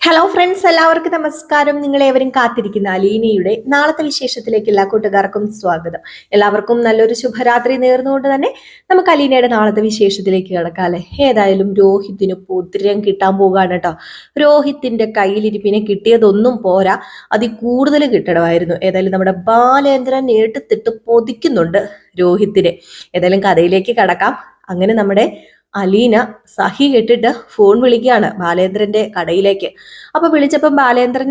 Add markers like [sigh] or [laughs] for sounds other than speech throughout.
Hello friends എല്ലാവർക്കും നമസ്കാരം. നിങ്ങൾ ഏവരും കാത്തിരിക്കുന്ന അലീനയുടെ നാളത്തെ വിശേഷത്തിലേക്ക് എല്ലാ കൂട്ടുകാർക്കും സ്വാഗതം. എല്ലാവർക്കും നല്ലൊരു ശുഭരാത്രി നേർന്നുകൊണ്ട് തന്നെ നമുക്ക് അലീനയുടെ നാളത്തെ വിശേഷത്തിലേക്ക് കിടക്കാല്ലേ ഏതായാലും രോഹിത്തിന് പുത്രം കിട്ടാൻ പോകാണ് കേട്ടോ. രോഹിത്തിന്റെ കയ്യിലിരിപ്പിനെ കിട്ടിയതൊന്നും പോരാ. അതിൽ കൂടുതൽ കിട്ടണമായിരുന്നു. ഏതായാലും നമ്മുടെ ബാലേന്ദ്രൻ എടുത്തിട്ട് പൊതിക്കുന്നുണ്ട് രോഹിത്തിനെ ഏതായാലും കഥയിലേക്ക് കടക്കാം. അങ്ങനെ നമ്മുടെ അലീന സഹി കെട്ടിട്ട് ഫോൺ വിളിക്കുകയാണ് ബാലേന്ദ്രന്റെ കടയിലേക്ക്. അപ്പൊ വിളിച്ചപ്പം ബാലേന്ദ്രൻ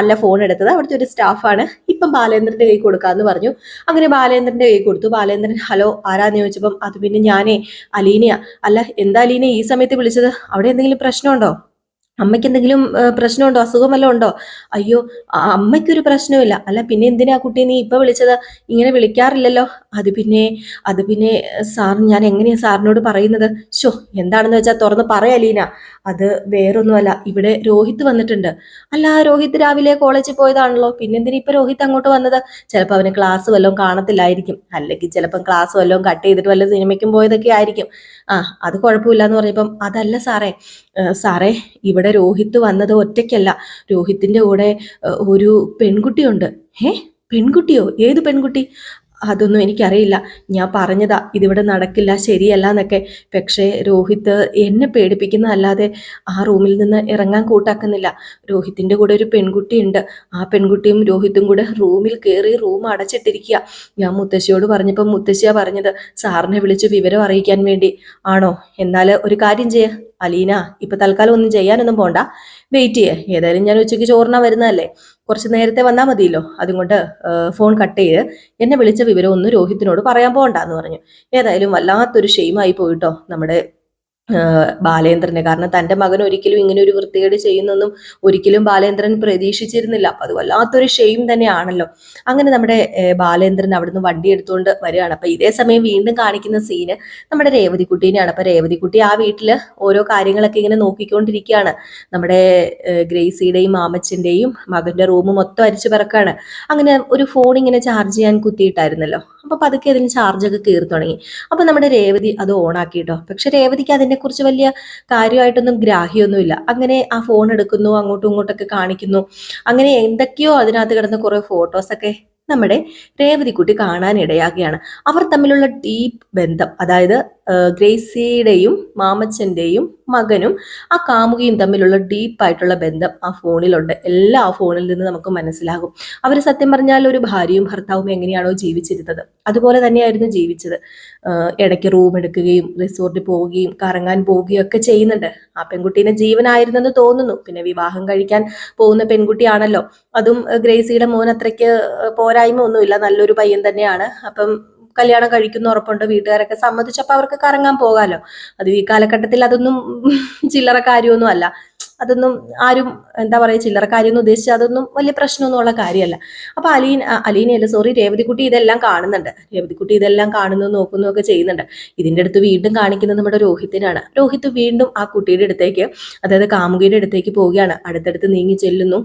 അല്ല ഫോൺ എടുത്തത്. അവിടുത്തെ ഒരു സ്റ്റാഫാണ്. ഇപ്പം ബാലേന്ദ്രന്റെ കൈ കൊടുക്കാന്ന് പറഞ്ഞു. അങ്ങനെ ബാലേന്ദ്രന്റെ കൈ കൊടുത്തു. ബാലേന്ദ്രൻ ഹലോ ആരാന്ന് ചോദിച്ചപ്പം അത് പിന്നെ ഞാനേ അലീനയാ. അല്ല എന്താ അലീന ഈ സമയത്ത് വിളിച്ചത്? അവിടെ എന്തെങ്കിലും പ്രശ്നമുണ്ടോ? അമ്മയ്ക്ക് എന്തെങ്കിലും പ്രശ്നമുണ്ടോ? അസുഖം വല്ലതും ഉണ്ടോ? അയ്യോ അമ്മയ്ക്കൊരു പ്രശ്നമില്ല അല്ല പിന്നെ എന്തിനാ കുട്ടി നീ ഇപ്പൊ വിളിച്ചത്? ഇങ്ങനെ വിളിക്കാറില്ലല്ലോ. അത് പിന്നെ അത് പിന്നെ സാർ ഞാൻ എങ്ങനെയാ സാറിനോട് പറയുന്നത്? ഷോ എന്താണെന്ന് വെച്ചാൽ തുറന്ന് പറയാലീന അത് വേറൊന്നുമല്ല. ഇവിടെ രോഹിത് വന്നിട്ടുണ്ട്. അല്ല രോഹിത് രാവിലെ കോളേജിൽ പോയതാണല്ലോ. പിന്നെ എന്തിനാ ഇപ്പൊ രോഹിത് അങ്ങോട്ട് വന്നത്? ചിലപ്പോൾ അവന് ക്ലാസ് വല്ലതും കാണത്തില്ലായിരിക്കും. അല്ലെങ്കിൽ ചിലപ്പം ക്ലാസ് വല്ലതും കട്ട് ചെയ്തിട്ട് വല്ല സിനിമയ്ക്കും പോയതൊക്കെ ആയിരിക്കും. ആ അത് കുഴപ്പമില്ല എന്ന് പറഞ്ഞപ്പം അതല്ല സാറേ സാറേ ഇവിടെ രോഹിത്ത് വന്നത് ഒറ്റയ്ക്കല്ല. രോഹിത്തിന്റെ കൂടെ ഒരു പെൺകുട്ടിയുണ്ട്. ഏ പെൺകുട്ടിയോ? ഏത് പെൺകുട്ടി? അതൊന്നും എനിക്കറിയില്ല. ഞാൻ പറഞ്ഞതാ ഇതിവിടെ നടക്കില്ല ശരിയല്ല എന്നൊക്കെ പക്ഷേ രോഹിത് എന്നെ പേടിപ്പിക്കുന്നതല്ലാതെ ആ റൂമിൽ നിന്ന് ഇറങ്ങാൻ കൂട്ടാക്കുന്നില്ല. രോഹിത്തിന്റെ കൂടെ ഒരു പെൺകുട്ടിയുണ്ട്. ആ പെൺകുട്ടിയും രോഹിത്തും കൂടെ റൂമിൽ കയറി റൂം അടച്ചിട്ടിരിക്കുക ഞാൻ മുത്തശ്ശിയോട് പറഞ്ഞപ്പോൾ മുത്തശ്ശിയാ പറഞ്ഞത് സാറിനെ വിളിച്ച് വിവരം അറിയിക്കാൻ വേണ്ടി. ആണോ? എന്നാൽ ഒരു കാര്യം ചെയ്യ. അലീന ഇപ്പം തൽക്കാലം ഒന്നും ചെയ്യാനൊന്നും പോണ്ട. വെയിറ്റ് ചെയ്യേ. ഏതായാലും ഞാൻ ഉച്ചയ്ക്ക് ചോറിനാ വരുന്നതല്ലേ? കുറച്ച് നേരത്തെ വന്നാൽ മതിയല്ലോ. അതുകൊണ്ട് ഫോൺ കട്ട് ചെയ്ത് എന്നെ വിളിച്ച വിവരം ഒന്ന് രോഹിത്തിനോട് പറയാൻ പോകണ്ടെന്ന് പറഞ്ഞു. ഏതായാലും വല്ലാത്തൊരു ഷെയിമായി പോയിട്ടോ നമ്മുടെ ബാലേന്ദ്രനെ. കാരണം തന്റെ മകൻ ഒരിക്കലും ഇങ്ങനെ ഒരു വൃത്തികേട് ചെയ്യുന്നൊന്നും ഒരിക്കലും ബാലേന്ദ്രൻ പ്രതീക്ഷിച്ചിരുന്നില്ല. അപ്പം അത് വല്ലാത്തൊരു ഷെയിം തന്നെയാണല്ലോ. അങ്ങനെ നമ്മുടെ ബാലേന്ദ്രൻ അവിടുന്ന് വണ്ടി എടുത്തുകൊണ്ട് വരികയാണ്. അപ്പം ഇതേ സമയം വീണ്ടും കാണിക്കുന്ന സീന് നമ്മുടെ രേവതിക്കുട്ടീനെയാണ്. അപ്പം രേവതിക്കുട്ടി ആ വീട്ടിൽ ഓരോ കാര്യങ്ങളൊക്കെ ഇങ്ങനെ നോക്കിക്കൊണ്ടിരിക്കുകയാണ്. നമ്മുടെ ഗ്രേസിയുടെയും മാമച്ചന്റെയും മകന്റെ റൂം മൊത്തം അരിച്ചു പറക്കാണ് അങ്ങനെ ഒരു ഫോൺ ഇങ്ങനെ ചാർജ് ചെയ്യാൻ കുത്തിയിട്ടായിരുന്നല്ലോ. അപ്പം പതുക്കെ അതിന് ചാർജൊക്കെ കയറി തുടങ്ങി. അപ്പം നമ്മുടെ രേവതി അത് ഓണാക്കിയിട്ടോ പക്ഷെ രേവതിക്ക് അതിനെക്കുറിച്ച് വലിയ കാര്യമായിട്ടൊന്നും ഗ്രാഹ്യമൊന്നുമില്ല. അങ്ങനെ ആ ഫോൺ എടുക്കുന്നു അങ്ങോട്ടും ഇങ്ങോട്ടൊക്കെ കാണിക്കുന്നു. അങ്ങനെ എന്തൊക്കെയോ അതിനകത്ത് കിടന്ന കുറെ ഫോട്ടോസൊക്കെ നമ്മുടെ രേവതിക്കുട്ടി കാണാനിടയാകുകയാണ്. അവർ തമ്മിലുള്ള ഡീപ്പ് ബന്ധം അതായത് ഗ്രേസിയുടെയും മാമച്ചന്റെയും മകനും ആ കാമുകിയും തമ്മിലുള്ള ഡീപ്പായിട്ടുള്ള ബന്ധം ആ ഫോണിലുണ്ട്. എല്ലാം ആ ഫോണിൽ നിന്ന് നമുക്ക് മനസ്സിലാകും. അവർ സത്യം പറഞ്ഞാൽ ഒരു ഭാര്യയും ഭർത്താവും എങ്ങനെയാണോ ജീവിച്ചിരുന്നത്. അതുപോലെ തന്നെയായിരുന്നു ജീവിച്ചത്. ഇടയ്ക്ക് റൂം എടുക്കുകയും റിസോർട്ടിൽ പോവുകയും കറങ്ങാൻ പോവുകയും ഒക്കെ ചെയ്യുന്നുണ്ട്. ആ പെൺകുട്ടീനെ ജീവനായിരുന്നെന്ന് തോന്നുന്നു. പിന്നെ വിവാഹം കഴിക്കാൻ പോകുന്ന പെൺകുട്ടിയാണല്ലോ. അതും ഗ്രേസിയുടെ മോൻ അത്രയ്ക്ക് പോരായ്മ ഒന്നുമില്ല നല്ലൊരു പയ്യൻ തന്നെയാണ്. അപ്പം കല്യാണം കഴിക്കുന്ന ഉറപ്പുണ്ട് വീട്ടുകാരൊക്കെ സമ്മതിച്ചപ്പോൾ അവർക്ക് കറങ്ങാൻ പോകാലോ. അത് ഈ കാലഘട്ടത്തിൽ അതൊന്നും [laughs] ചില്ലറ കാര്യമൊന്നും അല്ല. അതൊന്നും ആരും എന്താ പറയുക ചില്ലറ കാര്യമൊന്നും ഉദ്ദേശിച്ച അതൊന്നും വലിയ പ്രശ്നമൊന്നും ഉള്ള കാര്യമല്ല. അപ്പൊ അലീൻ അലീനയല്ല സോറി രേവതിക്കുട്ടി ഇതെല്ലാം കാണുന്നുണ്ട്. രേവതിക്കുട്ടി ഇതെല്ലാം കാണുന്നു നോക്കുന്നു ഒക്കെ ചെയ്യുന്നുണ്ട്. ഇതിന്റെ അടുത്ത് വീണ്ടും കാണിക്കുന്നത് നമ്മുടെ രോഹിത്തിനാണ്. രോഹിത് വീണ്ടും ആ കുട്ടിയുടെ അടുത്തേക്ക് അതായത് കാമുകിയുടെ അടുത്തേക്ക് പോവുകയാണ്. അടുത്തടുത്ത് നീങ്ങി ചെല്ലുന്നു.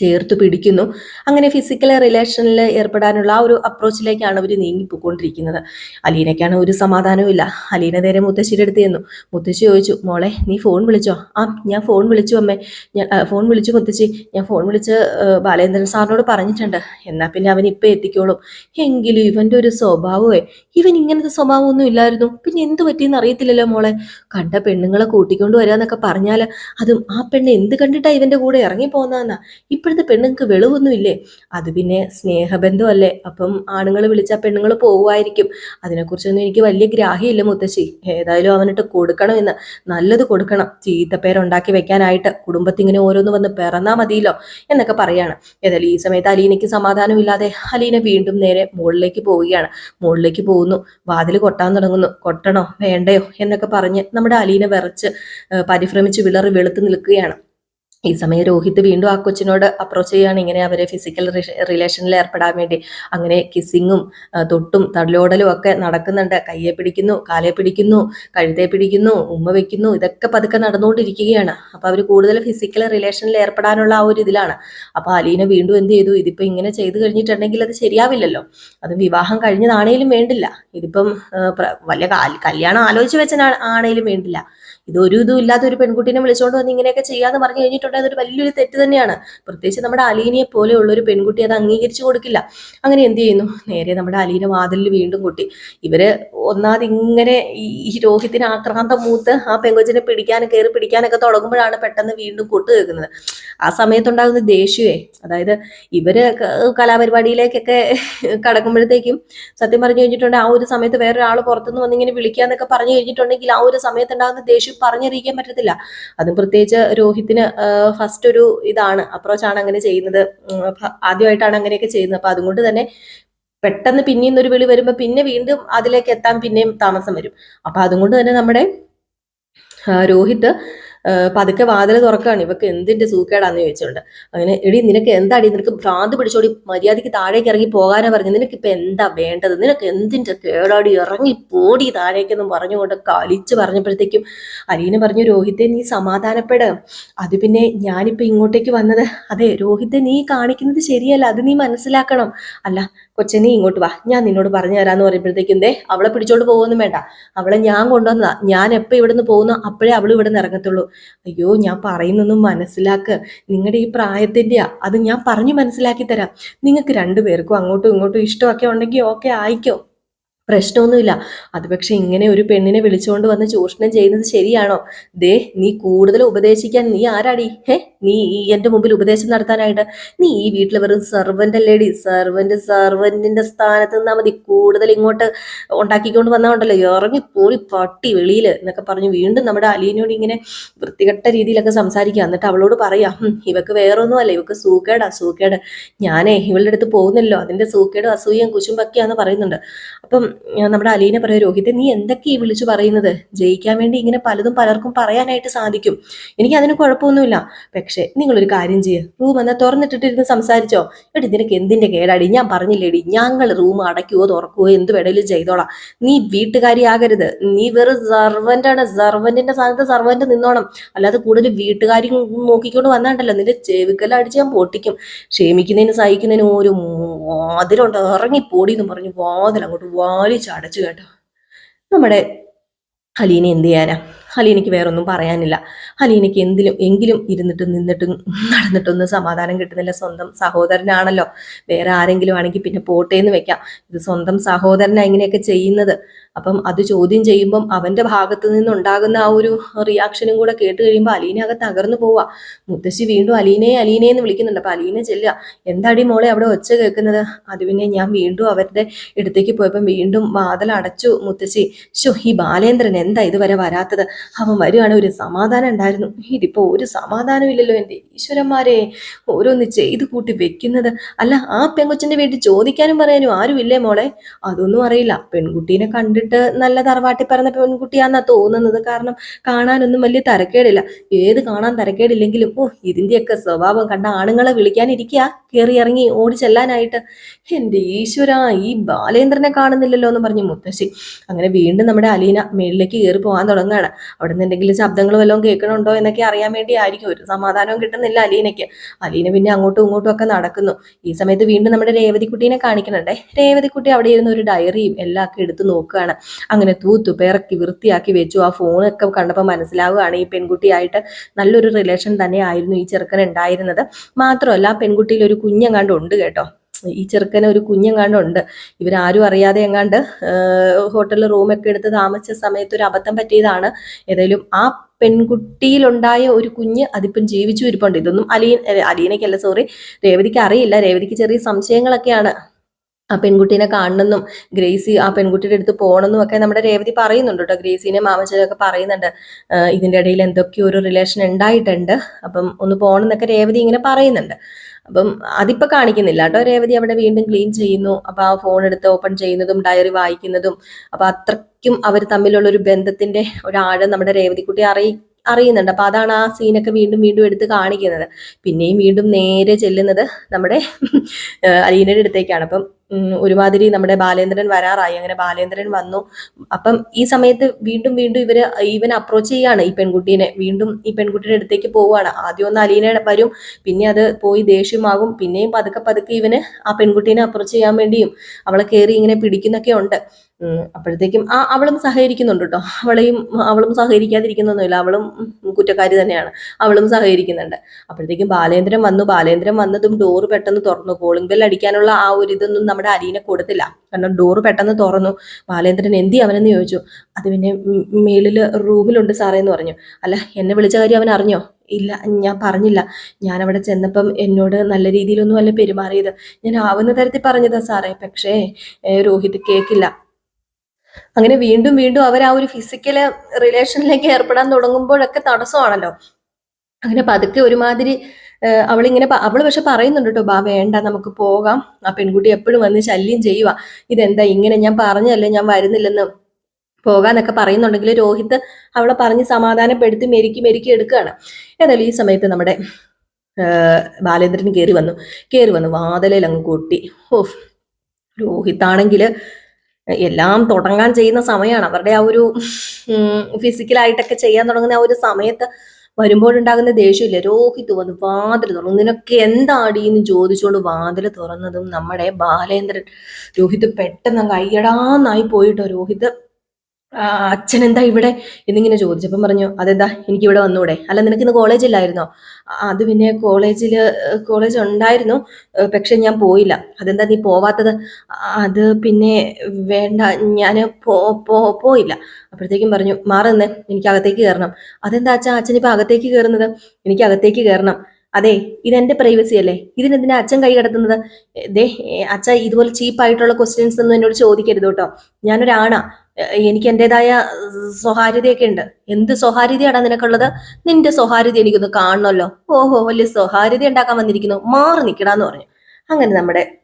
ചേർത്ത് പിടിക്കുന്നു. അങ്ങനെ ഫിസിക്കൽ റിലേഷനിൽ ഏർപ്പെടാനുള്ള ആ ഒരു അപ്രോച്ചിലേക്കാണ് അവർ നീങ്ങിപ്പോയിക്കൊണ്ടിരിക്കുന്നത്. അലീനയ്ക്കാണ് ഒരു സമാധാനവും ഇല്ല അലീന നേരെ മുത്തശ്ശിയുടെ അടുത്ത് ചെന്നു. മുത്തശ്ശി ചോദിച്ചു മോളെ നീ ഫോൺ വിളിച്ചോ? ആ ഞാൻ ഫോൺ വിളിച്ചു അമ്മേ. ഞാൻ ഫോൺ വിളിച്ചു മുത്തശ്ശി. ഞാൻ ഫോൺ വിളിച്ച് ബാലേന്ദ്രൻ സാറിനോട് പറഞ്ഞിട്ടുണ്ട്. എന്നാൽ പിന്നെ അവൻ ഇപ്പം എത്തിക്കോളും. എങ്കിലും ഇവന്റെ ഒരു സ്വഭാവമേ ഇവൻ ഇങ്ങനത്തെ സ്വഭാവമൊന്നും ഇല്ലായിരുന്നു. പിന്നെ എന്ത് പറ്റിയെന്ന് അറിയത്തില്ലല്ലോ മോളെ. കണ്ട പെണ്ണുങ്ങളെ കൂട്ടിക്കൊണ്ട് വരാന്നൊക്കെ പറഞ്ഞാൽ അതും ആ പെണ്ണ് എന്ത് കണ്ടിട്ടാണ് ഇവന്റെ കൂടെ ഇറങ്ങി പോകുന്നതെന്നാ ഇപ്പോഴത്തെ പെണ്ണുങ്ങൾക്ക് വെളിവൊന്നുമില്ലേ? അത് പിന്നെ സ്നേഹബന്ധമല്ലേ? അപ്പം ആണുങ്ങൾ വിളിച്ചാൽ പെണ്ണുങ്ങൾ പോകുമായിരിക്കും അതിനെക്കുറിച്ചൊന്നും എനിക്ക് വലിയ ഗ്രാഹ്യമില്ല മുത്തശ്ശി. ഏതായാലും അവനിട്ട് കൊടുക്കണം എന്ന് നല്ലത് കൊടുക്കണം. ചീത്തപ്പേരുണ്ടാക്കി വെക്കാനായിട്ട്. കുടുംബത്തിങ്ങനെ ഓരോന്ന് വന്ന് പിറന്നാ മതിയല്ലോ എന്നൊക്കെ പറയാണ്. ഏതായാലും ഈ സമയത്ത് അലീനയ്ക്ക് സമാധാനമില്ലാതെ അലീന വീണ്ടും നേരെ മുകളിലേക്ക് പോവുകയാണ്. മുകളിലേക്ക് പോകുന്നു. വാതിൽ കൊട്ടാൻ തുടങ്ങുന്നു. കൊട്ടണോ? വേണ്ടയോ? എന്നൊക്കെ പറഞ്ഞ് നമ്മുടെ അലീന വിറച്ച് പരിഭ്രമിച്ച് വിളറി വെളുത്ത് നിൽക്കുകയാണ്. ഈ സമയം രോഹിത് വീണ്ടും ആ കൊച്ചിനോട് അപ്രോച്ച് ചെയ്യുകയാണ്. ഇങ്ങനെ അവരെ ഫിസിക്കൽ റിലേഷനിൽ ഏർപ്പെടാൻ വേണ്ടി. അങ്ങനെ കിസ്സിങ്ങും തൊട്ടും തടലോടലും ഒക്കെ നടക്കുന്നുണ്ട്. കയ്യെ പിടിക്കുന്നു കാലെ പിടിക്കുന്നു കഴുത്തെ പിടിക്കുന്നു ഉമ്മ വെക്കുന്നു. ഇതൊക്കെ പതുക്കെ നടന്നുകൊണ്ടിരിക്കുകയാണ്. അപ്പൊ അവർ കൂടുതൽ ഫിസിക്കൽ റിലേഷനിൽ ഏർപ്പെടാനുള്ള ആ ഒരു ഇതിലാണ്. അപ്പൊ അലീന വീണ്ടും എന്ത് ചെയ്തു? ഇതിപ്പോ ഇങ്ങനെ ചെയ്തു കഴിഞ്ഞിട്ടുണ്ടെങ്കിൽ അത് ശരിയാവില്ലല്ലോ. അത് വിവാഹം കഴിഞ്ഞതാണേലും വേണ്ടില്ല. ഇതിപ്പം കാൽ- കല്യാണം ആലോചിച്ച് വെച്ച ആണേലും വേണ്ടില്ല. ഇത് ഒരു ഇതും ഇല്ലാത്ത ഒരു പെൺകുട്ടീനെ വിളിച്ചുകൊണ്ട് വന്ന് ഇങ്ങനെയൊക്കെ ചെയ്യാന്ന് പറഞ്ഞു കഴിഞ്ഞിട്ടുണ്ടെങ്കിൽ അതൊരു വലിയൊരു തെറ്റ് തന്നെയാണ്. പ്രത്യേകിച്ച് നമ്മുടെ അലീനയെ പോലെയുള്ള ഒരു പെൺകുട്ടി അത് അംഗീകരിച്ചു കൊടുക്കില്ല. അങ്ങനെ എന്ത് ചെയ്യുന്നു? നേരെ നമ്മുടെ അലീന വാതിലിൽ വീണ്ടും കൊട്ടി. ഇവർ ഒന്നാമത് ഇങ്ങനെ ഈ രോഹിത്തിന് ആക്രാന്തം മൂത്ത് ആ പെങ്കൊച്ചിനെ പിടിക്കാനും കയറി പിടിക്കാനൊക്കെ തുടങ്ങുമ്പോഴാണ് പെട്ടെന്ന് വീണ്ടും കൊട്ട് കേൾക്കുന്നത്. ആ സമയത്തുണ്ടാകുന്ന ദേഷ്യമേ അതായത് ഇവർ കലാപരിപാടിയിലേക്കൊക്കെ കടക്കുമ്പോഴത്തേക്കും സത്യം പറഞ്ഞു കഴിഞ്ഞിട്ടുണ്ടെങ്കിൽ ആ ഒരു സമയത്ത് വേറൊരാൾ പുറത്തുനിന്ന് വന്നിങ്ങനെ വിളിക്കാന്നൊക്കെ പറഞ്ഞു കഴിഞ്ഞിട്ടുണ്ടെങ്കിൽ ആ ഒരു സമയത്ത് ഉണ്ടാകുന്ന ദേഷ്യം പറഞ്ഞറിയിക്കാൻ പറ്റത്തില്ല. അതും പ്രത്യേകിച്ച് രോഹിത്തിന് ഫസ്റ്റ് ഒരു ഇതാണ്. അപ്രോച്ചാണ് അങ്ങനെ ചെയ്യുന്നത്. ആദ്യമായിട്ടാണ് അങ്ങനെയൊക്കെ ചെയ്യുന്നത്. അപ്പൊ അതുകൊണ്ട് തന്നെ പെട്ടെന്ന് പിന്നെയും ഒരു വിളി വരുമ്പോൾ പിന്നെ വീണ്ടും അതിലേക്ക് എത്താൻ പിന്നെയും താമസം വരും. അപ്പൊ അതുകൊണ്ട് തന്നെ നമ്മുടെ രോഹിത് പതുക്കെ വാതിൽ തുറക്കാണ്. ഇവക്ക് എന്തിന്റെ സൂക്കേടാന്ന് ചോദിച്ചോണ്ട്. അങ്ങനെ എടി നിനക്ക് എന്താ എന്താടി? നിനക്ക് ഭ്രാന്ത് പിടിച്ചോടി മര്യാദയ്ക്ക് താഴേക്ക് ഇറങ്ങി പോകാനാ പറഞ്ഞു. നിനക്ക് ഇപ്പൊ എന്താ വേണ്ടത്? നിനക്ക് എന്തിന്റെ കേടാടി? ഇറങ്ങി പോടി താഴേക്കെന്നും പറഞ്ഞുകൊണ്ട് കളിച്ച് പറഞ്ഞപ്പോഴത്തേക്കും അലീന പറഞ്ഞു രോഹിത്തെ നീ സമാധാനപ്പെട്. അത് പിന്നെ ഞാനിപ്പോ ഇങ്ങോട്ടേക്ക് വന്നത്. അതെ രോഹിത്തെ നീ കാണിക്കുന്നത് ശരിയല്ല. അത് നീ മനസ്സിലാക്കണം. അല്ല കൊച്ചെ നീ ഇങ്ങോട്ട് വാ. ഞാൻ നിന്നോട് പറഞ്ഞു തരാന്ന് പറയുമ്പോഴത്തേക്കും ദേ അവളെ പിടിച്ചോണ്ട് പോകുന്നു വേണ്ട. അവളെ ഞാൻ കൊണ്ടുവന്നതാ. ഞാൻ എപ്പോ ഇവിടുന്ന് പോകുന്നു അപ്പോഴേ അവൾ ഇവിടെ ഇറങ്ങത്തുള്ളൂ. അയ്യോ ഞാൻ പറയുന്നൊന്നും മനസ്സിലാക്ക്. നിങ്ങളുടെ ഈ പ്രായത്തിന്റെയാ അത് ഞാൻ പറഞ്ഞു മനസ്സിലാക്കി തരാം. നിങ്ങൾക്ക് രണ്ടുപേർക്കും അങ്ങോട്ടും ഇങ്ങോട്ടും ഇഷ്ടമൊക്കെ ഉണ്ടെങ്കിൽ ഓക്കെ ആയിക്കോ. പ്രശ്നമൊന്നുമില്ല. അത് പക്ഷെ ഇങ്ങനെ ഒരു പെണ്ണിനെ വിളിച്ചുകൊണ്ട് വന്ന് ചൂഷണം ചെയ്യുന്നത് ശരിയാണോ? ദേ നീ കൂടുതൽ ഉപദേശിക്കാൻ നീ ആരാടി? ഹേ? നീ എന്റെ മുമ്പിൽ ഉപദേശം നടത്താനായിട്ട് നീ ഈ വീട്ടിൽ വെറും സെർവന്റ് അല്ലേടി? സെർവന്റ് സെർവന്റിന്റെ സ്ഥാനത്ത് നിന്നാൽ മതി. കൂടുതൽ ഇങ്ങോട്ട് ഉണ്ടാക്കിക്കൊണ്ട് വന്നതുകൊണ്ടല്ലോ ഇറങ്ങി പോയി പട്ടി വെളിയിൽ എന്നൊക്കെ പറഞ്ഞു വീണ്ടും നമ്മുടെ അലീനോട് ഇങ്ങനെ വൃത്തികെട്ട രീതിയിലൊക്കെ സംസാരിക്കുക. എന്നിട്ട് അവളോട് പറയാം "ഹും, ഇവക്ക് വേറൊന്നും അല്ല ഇവക്ക് സൂക്കേടാ സൂക്കേട്. ഞാനേ ഇവളുടെ അടുത്ത് പോകുന്നല്ലോ. അതിന്റെ സൂക്കേടും അസൂയയും കുശുമ്പൊക്കെയാന്ന് പറയുന്നുണ്ട്. അപ്പം നമ്മുടെ അലീനെ പറയാം രോഹിത്തെ നീ എന്തൊക്കെ ഈ വിളിച്ചു പറയുന്നത്? ജയിക്കാൻ വേണ്ടി ഇങ്ങനെ പലതും പലർക്കും പറയാനായിട്ട് സാധിക്കും. എനിക്ക് അതിന് കുഴപ്പമൊന്നുമില്ല. പക്ഷേ നിങ്ങളൊരു കാര്യം ചെയ്യുക റൂം എന്നാ തുറന്നിട്ടിട്ടിരുന്ന് സംസാരിച്ചോ. എടി നിനക്ക് എന്തിന്റെ കേടാടി? ഞാൻ പറഞ്ഞില്ലേടി ഞങ്ങൾ റൂം അടയ്ക്കുവോ തുറക്കുവോ എന്ത് വേണേലും ചെയ്തോളാം. നീ വീട്ടുകാരി ആകരുത്. നീ വെറും സർവന്റാണ് സർവന്റിന്റെ സ്ഥാനത്ത് സർവന്റ് നിന്നോണം. അല്ലാതെ കൂടുതൽ വീട്ടുകാരി നോക്കിക്കൊണ്ട് വന്നാണ്ടല്ലോ. നിന്റെ ചെവിക്കല അടിച്ച് ഞാൻ പൊട്ടിക്കും. ക്ഷമിക്കുന്നതിന് സഹിക്കുന്നതിന് ഒരു വാതിലുണ്ട്. ഇറങ്ങി പോടി എന്ന് പറഞ്ഞു വാതിൽ അങ്ങോട്ട് വാലിച്ചടച്ചു കേട്ടോ. നമ്മുടെ അലീനെ എന്ത് ചെയ്യാനാ? ഹലീനയ്ക്ക് വേറൊന്നും പറയാനില്ല. ഹലീനയ്ക്ക് എന്തിലും എങ്കിലും ഇരുന്നിട്ടും നിന്നിട്ടും നടന്നിട്ടൊന്നും സമാധാനം കിട്ടുന്നില്ല. സ്വന്തം സഹോദരനാണല്ലോ. വേറെ ആരെങ്കിലും ആണെങ്കിൽ പിന്നെ പോട്ടെ എന്ന് വെക്കാം. ഇത് സ്വന്തം സഹോദരനാ ഇങ്ങനെയൊക്കെ ചെയ്യുന്നത്. അപ്പം അത് ചോദ്യം ചെയ്യുമ്പം അവന്റെ ഭാഗത്ത് നിന്നുണ്ടാകുന്ന ആ ഒരു റിയാക്ഷനും കൂടെ കേട്ട് കഴിയുമ്പോൾ അലീന അകത്ത് തകർന്നു പോവാ. മുത്തശ്ശി വീണ്ടും അലീനയെ അലീനയെ എന്ന് വിളിക്കുന്നുണ്ട്. അപ്പൊ അലീന ചെല്ലുക. എന്താടി മോളെ അവിടെ ഒച്ച കേൾക്കുന്നത്? അത് പിന്നെ ഞാൻ വീണ്ടും അവരുടെ അടുത്തേക്ക് പോയപ്പം വീണ്ടും വാതിൽ അടച്ചു മുത്തശ്ശി. ഷോ ഈ ബാലേന്ദ്രൻ എന്താ ഇതുവരെ വരാത്തത്? അവൻ വരുവാണ് ഒരു സമാധാനം ഉണ്ടായിരുന്നു. ഇതിപ്പോ ഒരു സമാധാനം ഇല്ലല്ലോ എന്റെ ഈശ്വരന്മാരെ. ഓരോന്ന് ചെയ്ത് കൂട്ടി വെക്കുന്നത്. അല്ല ആ പെങ്കൊച്ചിന്റെ വീട്ടിൽ ചോദിക്കാനും പറയാനും ആരുമില്ലേ മോളെ? അതൊന്നും അറിയില്ല. പെൺകുട്ടീനെ കണ്ടിട്ട് നല്ല തറവാട്ടി പറഞ്ഞ പെൺകുട്ടിയാന്നാ തോന്നുന്നത്. കാരണം കാണാനൊന്നും വലിയ തരക്കേടില്ല. ഏത് കാണാൻ തരക്കേടില്ലെങ്കിലും ഓ ഇതിന്റെയൊക്കെ സ്വഭാവം കണ്ട ആണുങ്ങളെ വിളിക്കാനിരിക്കുക കയറി ഇറങ്ങി ഓടി ചെല്ലാനായിട്ട്. എന്റെ ഈശ്വര ഈ ബാലേന്ദ്രനെ കാണുന്നില്ലല്ലോ എന്ന് പറഞ്ഞു മുത്തശ്ശി. അങ്ങനെ വീണ്ടും നമ്മുടെ അലീന മേളിലേക്ക് കയറി പോകാൻ തുടങ്ങുകയാണ്. അവിടെ നിന്ന് എന്തെങ്കിലും ശബ്ദങ്ങൾ വല്ലതും കേൾക്കണുണ്ടോ എന്നൊക്കെ അറിയാൻ വേണ്ടി ആയിരിക്കും ഒരു സമാധാനവും കിട്ടുന്നില്ല അലീനയ്ക്ക്. അലീന പിന്നെ അങ്ങോട്ടും ഇങ്ങോട്ടും ഒക്കെ നടക്കുന്നു. ഈ സമയത്ത് വീണ്ടും നമ്മുടെ രേവതിക്കുട്ടീനെ കാണിക്കണുണ്ടേ. രേവതിക്കുട്ടി അവിടെ ഇരുന്ന് ഒരു ഡയറിയും എല്ലാം ഒക്കെ എടുത്ത് നോക്കുകയാണ്. അങ്ങനെ തൂത്തു പേറക്കി വൃത്തിയാക്കി വെച്ചു. ആ ഫോണൊക്കെ കണ്ടപ്പോൾ മനസ്സിലാവുകയാണ് ഈ പെൺകുട്ടിയായിട്ട് നല്ലൊരു റിലേഷൻ തന്നെ ആയിരുന്നു ഈ ചെറുക്കൻ ഉണ്ടായിരുന്നത്. മാത്രമല്ല ആ പെൺകുട്ടിയിൽ ഒരു കുഞ്ഞെങ്ങാണ്ട് ഉണ്ട് കേട്ടോ. ഈ ചെറുക്കന് ഒരു കുഞ്ഞെങ്ങാണ്ട് ഉണ്ട് ഇവരാരും അറിയാതെ എങ്ങാണ്ട് ഹോട്ടലിൽ റൂമൊക്കെ എടുത്ത് താമസിച്ച സമയത്ത് ഒരു അബദ്ധം പറ്റിയതാണ്. ഏതായാലും ആ പെൺകുട്ടിയിലുണ്ടായ ഒരു കുഞ്ഞ് അതിപ്പം ജീവിച്ചു ഇരിപ്പുണ്ട്. ഇതൊന്നും അലീൻ അലീനയ്ക്കല്ല സോറി രേവതിക്ക് അറിയില്ല. രേവതിക്ക് ചെറിയ സംശയങ്ങളൊക്കെയാണ് ആ പെൺകുട്ടീനെ കാണണമെന്നും ഗ്രേസി ആ പെൺകുട്ടിയുടെ അടുത്ത് പോകണമെന്നും ഒക്കെ നമ്മുടെ രേവതി പറയുന്നുണ്ട് കേട്ടോ. ഗ്രേസിനെ മാമച്ചനൊക്കെ പറയുന്നുണ്ട്. ഇതിന്റെ ഇടയിൽ എന്തൊക്കെയോ ഒരു റിലേഷൻ ഉണ്ടായിട്ടുണ്ട്. അപ്പം ഒന്ന് പോകണമെന്നൊക്കെ രേവതി ഇങ്ങനെ പറയുന്നുണ്ട്. അപ്പം അതിപ്പോ കാണിക്കുന്നില്ല. കേട്ടോ രേവതി അവിടെ വീണ്ടും ക്ലീൻ ചെയ്യുന്നു. അപ്പൊ ആ ഫോൺ എടുത്ത് ഓപ്പൺ ചെയ്യുന്നതും ഡയറി വായിക്കുന്നതും. അപ്പൊ അത്രയ്ക്കും അവർ തമ്മിലുള്ള ഒരു ബന്ധത്തിന്റെ ഒരാഴം നമ്മുടെ രേവതിക്കുട്ടി അറിയി അറിയുന്നുണ്ട്. അപ്പൊ അതാണ് ആ സീനൊക്കെ വീണ്ടും വീണ്ടും എടുത്ത് കാണിക്കുന്നത്. പിന്നെയും വീണ്ടും നേരെ ചെല്ലുന്നത് നമ്മുടെ അലീനയുടെ അടുത്തേക്കാണ്. അപ്പം ഒരുമാതിരി നമ്മുടെ ബാലേന്ദ്രൻ വരാറായി. അങ്ങനെ ബാലേന്ദ്രൻ വന്നു. അപ്പം ഈ സമയത്ത് വീണ്ടും വീണ്ടും ഇവർ ഈവൻ അപ്രോച്ച് ചെയ്യാണ് ഈ പെൺകുട്ടീനെ. വീണ്ടും ഈ പെൺകുട്ടിയുടെ അടുത്തേക്ക് പോവുകയാണ്. ആദ്യം ഒന്ന് അലീന വരും. പിന്നെ അത് പോയി ദേഷ്യമാകും. പിന്നെയും പതുക്കെ പതുക്കെ ഇവന് ആ പെൺകുട്ടീനെ അപ്രോച്ച് ചെയ്യാൻ വേണ്ടിയും അവളെ കയറി ഇങ്ങനെ പിടിക്കുന്നൊക്കെ ഉണ്ട്. അപ്പോഴത്തേക്കും ആ അവളും സഹകരിക്കുന്നുണ്ട് കേട്ടോ. അവളെയും അവളും സഹകരിക്കാതിരിക്കുന്നൊന്നുമില്ല. അവളും കുറ്റക്കാരി തന്നെയാണ്. അവളും സഹകരിക്കുന്നുണ്ട്. അപ്പോഴത്തേക്കും ബാലേന്ദ്രൻ വന്നു. ബാലേന്ദ്രൻ വന്നതും ഡോറ് പെട്ടെന്ന് തുറന്നു. കോളിംഗ് ബെൽ അടിക്കാനുള്ള ആ ഒരു ഇതൊന്നും നമ്മുടെ അരീനെ കൊടുത്തില്ല. കാരണം ഡോറ് പെട്ടെന്ന് തുറന്നു. ബാലേന്ദ്രൻ എന്തി അവനെന്ന് ചോദിച്ചു. അത് പിന്നെ മേളിൽ റൂമിലുണ്ട് സാറേ എന്ന് പറഞ്ഞു. അല്ല എന്നെ വിളിച്ച കാര്യം അവൻ അറിഞ്ഞോ? ഇല്ല ഞാൻ പറഞ്ഞില്ല. ഞാൻ അവിടെ ചെന്നപ്പം എന്നോട് നല്ല രീതിയിലൊന്നും അല്ല പെരുമാറിയത്. ഞാൻ ആവുന്ന തരത്തിൽ പറഞ്ഞതാ സാറേ. പക്ഷേ രോഹിത് കേക്കില്ല. അങ്ങനെ വീണ്ടും വീണ്ടും അവർ ആ ഒരു ഫിസിക്കൽ റിലേഷനിലേക്ക് ഏർപ്പെടാൻ തുടങ്ങുമ്പോഴൊക്കെ തടസ്സമാണല്ലോ. അങ്ങനെ പതുക്കെ ഒരുമാതിരി അവളിങ്ങനെ അവൾ പക്ഷെ പറയുന്നുണ്ട് കേട്ടോ ബാ വേണ്ട നമുക്ക് പോകാം. ആ പെൺകുട്ടി എപ്പോഴും വന്ന് ശല്യം ചെയ്യുക ഇതെന്താ ഇങ്ങനെ ഞാൻ പറഞ്ഞല്ലേ ഞാൻ വരുന്നില്ലെന്ന് പോകാന്നൊക്കെ പറയുന്നുണ്ടെങ്കിൽ രോഹിത് അവളെ പറഞ്ഞ് സമാധാനപ്പെടുത്തി മെരുക്കി മെരുക്കി എടുക്കുകയാണ്. ഏതായാലും ഈ സമയത്ത് നമ്മുടെ ബാലേന്ദ്രൻ കയറി വന്നു. കയറി വന്നു വാതലയിൽ അങ്ങ് കൂട്ടി. ഓഫ് രോഹിത്താണെങ്കിൽ എല്ലാം തുടങ്ങാൻ ചെയ്യുന്ന സമയമാണ് അവരുടെ ആ ഒരു ഫിസിക്കലായിട്ടൊക്കെ ചെയ്യാൻ തുടങ്ങുന്ന ആ ഒരു സമയത്ത് വരുമ്പോഴുണ്ടാകുന്ന ദേഷ്യമില്ല? രോഹിത് വന്ന് വാതിൽ തുറന്നു. നിനക്ക് എന്താടി എന്ന് ചോദിച്ചുകൊണ്ട് വാതിൽ തുറന്നതും നമ്മുടെ ബാലേന്ദ്രൻ? രോഹിത് പെട്ടെന്ന് കയ്യടാന്നായി പോയിട്ടോ രോഹിത്. അച്ഛൻ എന്താ ഇവിടെ? എന്നിങ്ങനെ ചോദിച്ചപ്പം പറഞ്ഞു അതെന്താ എനിക്ക് ഇവിടെ വന്നൂടെ? അല്ല നിനക്ക് ഇന്ന് കോളേജില്ലായിരുന്നോ "ആ, അത് പിന്നെ കോളേജിൽ കോളേജ് ഉണ്ടായിരുന്നു പക്ഷെ ഞാൻ പോയില്ല. അതെന്താ നീ പോവാത്തത്? "ആ, അത് പിന്നെ വേണ്ട ഞാൻ പോയില്ല. അപ്പോഴത്തേക്കും പറഞ്ഞു മാറുന്നേ എനിക്ക് അകത്തേക്ക് കയറണം. അതെന്താ അച്ഛാ അച്ഛൻ ഇപ്പൊ അകത്തേക്ക് കയറുന്നത്? എനിക്ക് അകത്തേക്ക് കയറണം. അതെ ഇതെന്റെ പ്രൈവസി അല്ലേ? ഇതിനെന്തിനാ അച്ഛൻ കൈ കടത്തുന്നത്? ദേ അച്ഛാ ഇതുപോലെ ചീപ്പായിട്ടുള്ള ക്വസ്റ്റ്യൻസ് ഒന്നും എന്നോട് ചോദിക്കരുത് കേട്ടോ. ഞാനൊരാണാ. എനിക്ക് എന്റേതായ സ്വകാര്യതയൊക്കെ ഉണ്ട് എന്ത് സ്വകാര്യതയാടാ നിനക്കുള്ളത്? നിന്റെ സ്വകാര്യത എനിക്കൊന്ന് കാണണമല്ലോ. ഓഹോ വലിയ സ്വകാര്യത ഉണ്ടാക്കാൻ വന്നിരിക്കുന്നു. മാറി നിൽക്കടാന്ന് പറഞ്ഞു. അങ്ങനെ നമ്മുടെ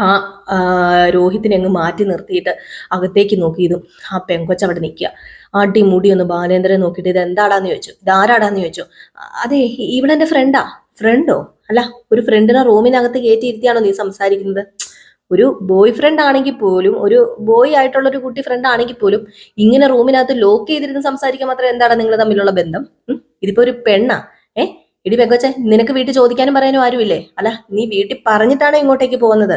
ആ രോഹിത്തിനെ അങ്ങ് മാറ്റി നിർത്തിയിട്ട് അകത്തേക്ക് നോക്കിയതും ആ പെങ്കൊച്ച അവിടെ നിൽക്കുക. ആട്ടി മുടി ഒന്ന് ബാലേന്ദ്രനെ നോക്കിയിട്ട് ഇത് എന്താടാന്ന് ചോദിച്ചു. ഇതാരാടാന്ന് ചോദിച്ചു. "അ- അതെ ഇവളെന്റെ ഫ്രണ്ടാ ഫ്രണ്ടോ അല്ല ഒരു ഫ്രണ്ടിനെ റൂമിനകത്ത് കയറ്റിയിരുത്തിയാണോ നീ സംസാരിക്കുന്നത്? ഒരു ബോയ് ഫ്രണ്ട് ആണെങ്കിൽ പോലും ഒരു ബോയ് ആയിട്ടുള്ള ഒരു കുട്ടി ഫ്രണ്ട് ആണെങ്കിൽ പോലും ഇങ്ങനെ റൂമിനകത്ത് ലോക്ക് ചെയ്തിരുന്ന് സംസാരിക്കാൻ മാത്രം എന്താണ് നിങ്ങൾ തമ്മിലുള്ള ബന്ധം? ഇതിപ്പോ ഒരു പെണ്ണാ. ഏ? ഇടി പെങ്കൊച്ചെ നിനക്ക് വീട്ടിൽ ചോദിക്കാനും പറയാനും ആരുമില്ലേ? അല്ല നീ വീട്ടിൽ പറഞ്ഞിട്ടാണ് ഇങ്ങോട്ടേക്ക് പോകുന്നത്?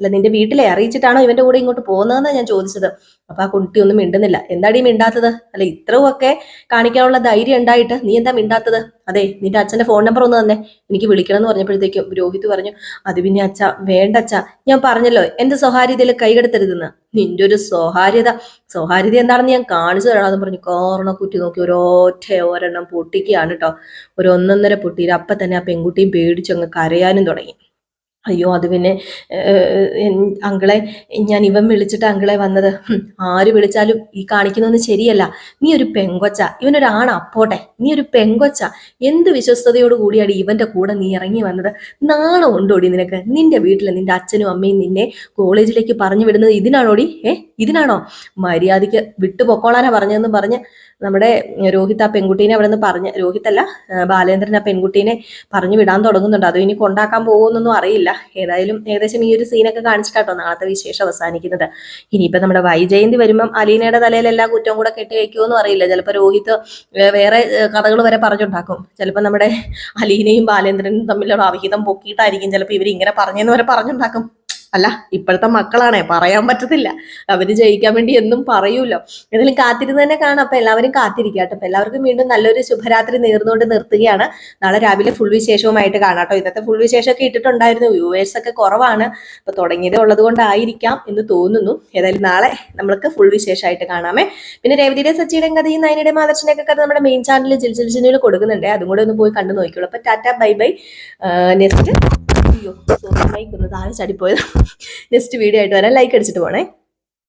അല്ല നിന്റെ വീട്ടിലെ അറിയിച്ചിട്ടാണോ ഇവന്റെ കൂടെ ഇങ്ങോട്ട് പോകുന്നതെന്ന് ഞാൻ ചോദിച്ചത്. അപ്പൊ ആ കുട്ടി ഒന്നും മിണ്ടുന്നില്ല. എന്താടി മിണ്ടാത്തത്? അല്ല ഇത്രയും ഒക്കെ കാണിക്കാനുള്ള ധൈര്യം ഉണ്ടായിട്ട് നീ എന്താ മിണ്ടാത്തത്? അതെ നിന്റെ അച്ഛന്റെ ഫോൺ നമ്പർ ഒന്ന് തന്നെ എനിക്ക് വിളിക്കണം എന്ന് പറഞ്ഞപ്പോഴത്തേക്കും രോഹിത് പറഞ്ഞു അത് പിന്നെ അച്ഛ വേണ്ട അച്ഛ. ഞാൻ പറഞ്ഞല്ലോ എന്റെ സ്വകാര്യതയിൽ കൈകെടുത്തരുതെന്ന്. നിന്റെ ഒരു സ്വകാര്യത. സ്വകാര്യത എന്താണെന്ന് ഞാൻ കാണിച്ചു തരാമെന്ന് പറഞ്ഞു. കോർണ കുറ്റി നോക്കി ഒരൊറ്റ ഒരെണ്ണം പൊട്ടിക്കുകയാണ് കേട്ടോ ഒരു ഒന്നൊന്നര പൊട്ടിയിൽ അപ്പൊ തന്നെ ആ പെൺകുട്ടിയും പേടിച്ചങ്ങ് കരയാനും തുടങ്ങി. അയ്യോ അത് പിന്നെ അങ്കളെ ഞാൻ ഇവൻ വിളിച്ചിട്ട് അങ്കളെ വന്നത്. ആര് വിളിച്ചാലും ഈ കാണിക്കുന്നൊന്നും ശരിയല്ല. നീ ഒരു പെങ്കൊച്ച ഇവനൊരാണ് അപ്പോട്ടെ. നീ ഒരു പെങ്കൊച്ച. എന്ത് വിശ്വസ്തയോട് കൂടിയാണ് ഇവന്റെ കൂടെ നീ ഇറങ്ങി വന്നത്? നാളെ ഉണ്ടോടി നിനക്ക്? നിന്റെ വീട്ടിൽ നിന്റെ അച്ഛനും അമ്മയും നിന്നെ കോളേജിലേക്ക് പറഞ്ഞു വിടുന്നത് ഇതിനാണോടി? ഏ ഇതിനാണോ? മര്യാദയ്ക്ക് വിട്ടുപൊക്കോളാനാ പറഞ്ഞതെന്ന് പറഞ്ഞ് നമ്മുടെ രോഹിത് ആ പെൺകുട്ടീനെ അവിടെ നിന്ന് പറഞ്ഞ് രോഹിത് അല്ല ബാലേന്ദ്രൻ ആ പെൺകുട്ടീനെ പറഞ്ഞു വിടാൻ തുടങ്ങുന്നുണ്ട്. അതും ഇനി കൊണ്ടാക്കാൻ പോകുമെന്നൊന്നും അറിയില്ല. ഏതായാലും ഏകദേശം ഈ ഒരു സീനൊക്കെ കാണിച്ചിട്ടാട്ടോ നാളത്തെ വിശേഷം അവസാനിക്കുന്നത്. ഇനിയിപ്പോൾ നമ്മുടെ വൈജയന്തി വരുമ്പം അലീനയുടെ തലയിൽ എല്ലാ കുറ്റവും കൂടെ കെട്ടി വയ്ക്കുമെന്നും അറിയില്ല. ചിലപ്പോൾ രോഹിത് വേറെ കഥകൾ വരെ പറഞ്ഞുണ്ടാക്കും. ചിലപ്പോൾ നമ്മുടെ അലീനയും ബാലേന്ദ്രനും തമ്മിലുള്ള അവിഹിതം പൊക്കിയിട്ടായിരിക്കും. ചിലപ്പോൾ ഇവർ ഇങ്ങനെ പറഞ്ഞെന്ന് വരെ പറഞ്ഞുണ്ടാക്കും. അല്ല ഇപ്പോഴത്തെ മക്കളാണേ പറയാൻ പറ്റത്തില്ല. അവർ ജയിക്കാൻ വേണ്ടി എന്നും പറയൂല്ലോ ഏതായാലും കാത്തിരുന്ന് തന്നെ കാണാം. അപ്പൊ എല്ലാവരും കാത്തിരിക്കുക കേട്ടോ. അപ്പൊ എല്ലാവർക്കും വീണ്ടും നല്ലൊരു ശുഭരാത്രി നേർന്നുകൊണ്ട് നിർത്തുകയാണ്. നാളെ രാവിലെ ഫുൾ വിശേഷവുമായിട്ട് കാണാം കേട്ടോ. ഇന്നത്തെ ഫുൾ വിശേഷമൊക്കെ ഇട്ടിട്ടുണ്ടായിരുന്നു. വ്യൂവേഴ്സ് ഒക്കെ കുറവാണ്. അപ്പൊ തുടങ്ങിയത് ഉള്ളത് കൊണ്ടായിരിക്കാം എന്ന് തോന്നുന്നു. ഏതായാലും നാളെ നമ്മൾക്ക് ഫുൾ വിശേഷമായിട്ട് കാണാമേ. പിന്നെ രേവതിയുടെ സച്ചിയുടെയും കഥയും നയനയുടെ മാതർച്ചന്റെ കഥ നമ്മുടെ മെയിൻ ചാനലിൽ ജിൽ ജിൽ കൊടുക്കുന്നുണ്ട്. അതും കൂടെ ഒന്ന് പോയി കണ്ടു നോക്കിയുള്ളൂ അപ്പൊ ടാറ്റ ബൈ ബൈ. നെക്സ്റ്റ് അയ്യോ സോറി മൈക്ക് ഒന്ന് താഴെ ചടിപ്പോയത്. നെക്സ്റ്റ് വീഡിയോ ആയിട്ട് വരാം. ലൈക്ക് അടിച്ചിട്ട് പോണേ.